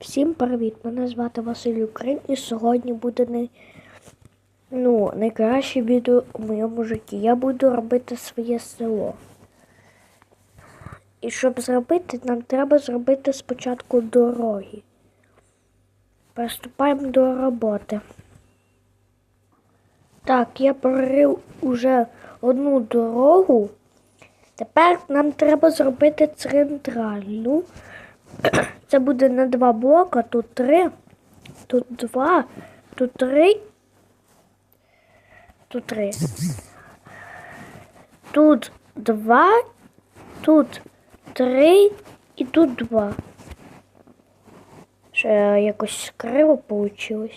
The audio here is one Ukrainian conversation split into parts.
Всім привіт! Мене звати Василь Україн і сьогодні буде не, ну, найкраще відео у моєму житті. Я буду робити своє село. І щоб зробити, нам треба зробити спочатку дороги. Приступаємо до роботи. Так, я прорив уже одну дорогу. Тепер нам треба зробити центральну. Це буде на два блока, тут три, тут два, тут три, тут три. Тут два, тут три і тут два. Ще якось криво вийшло.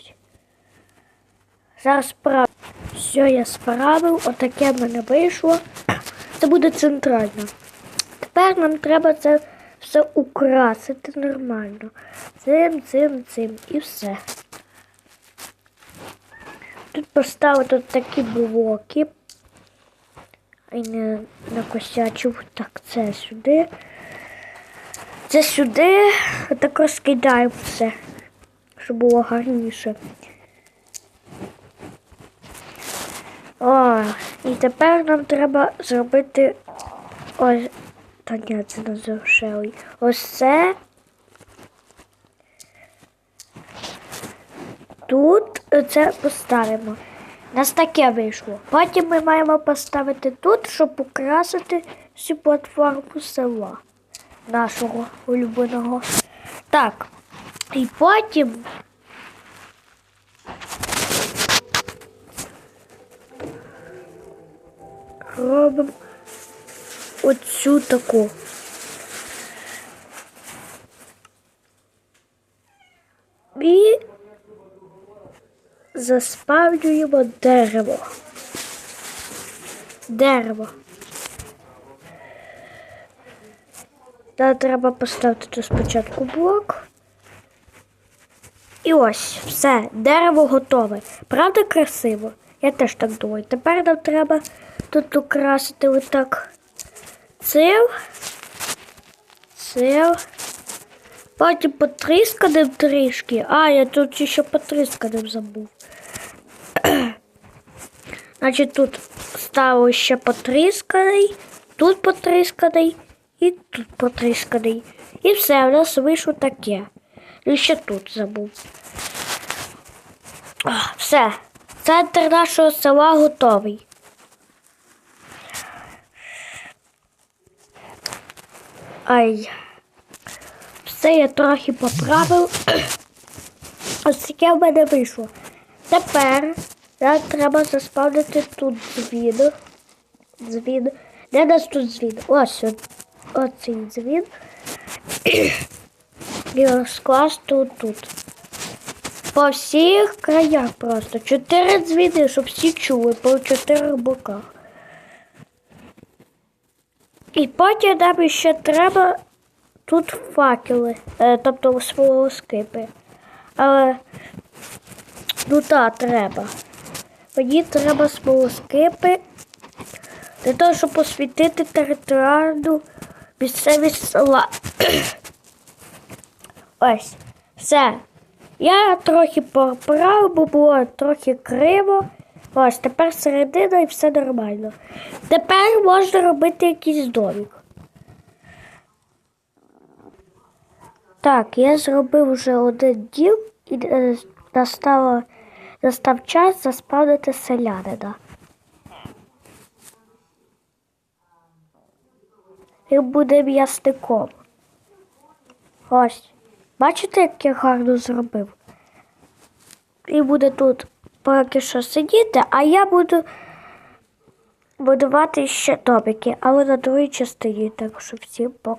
Зараз справ... Все, я справив, отаке в мене вийшло. Це буде центрально. Тепер нам треба це все украсити нормально. Цим, цим, цим і все. Тут поставити такі блоки. І не накосячив. Так, це сюди. Це сюди. Так розкидаємо все, щоб було гарніше. О, і тепер нам треба зробити ось. Не завершилий. Ось це. Тут це поставимо. У нас таке вийшло. Потім ми маємо поставити тут, щоб украсити всю платформу села нашого улюбленого. Так. І потім. Робимо оцю таку. І заспавлюємо дерево. Дерево. Та треба поставити тут спочатку блок. І ось, все, дерево готове. Правда красиво? Я теж так думаю. Тепер нам треба тут украсити отак цим, цим. Потім потрісканим трішки. А, я тут ще потрісканим забув. Значить, тут ставив ще потрісканий, тут потрісканий і тут потрісканий. І все, у нас вийшло таке. І ще тут забув. Все, центр нашого села готовий. Ай. Все я трохи поправив. Ось таке в мене вийшло. Тепер нам треба заспавнити тут дзвін. Дзвін. Де нас тут дзвін? Ось. Оцей дзвін. І розкласти тут. По всіх краях просто. Чотири дзвіни, щоб всі чули по чотирьох боках. І потім нам ще треба тут факели, е, тобто смолоскипи. Але ну так, треба. Мені треба смолоскипи для того, щоб освітити територіальну місцевість села. Ось, все. Я трохи поправив, бо було трохи криво. Ось, тепер середина і все нормально. Тепер можна робити якийсь домик. Так, я зробив вже один дім і е, настало, настав час заспавнити селянина. Він буде м'ясником. Ось. Бачите, як я гарно зробив? І буде тут поки що сидіти, а я буду будувати ще домики, але на другій частині, так що всім пока.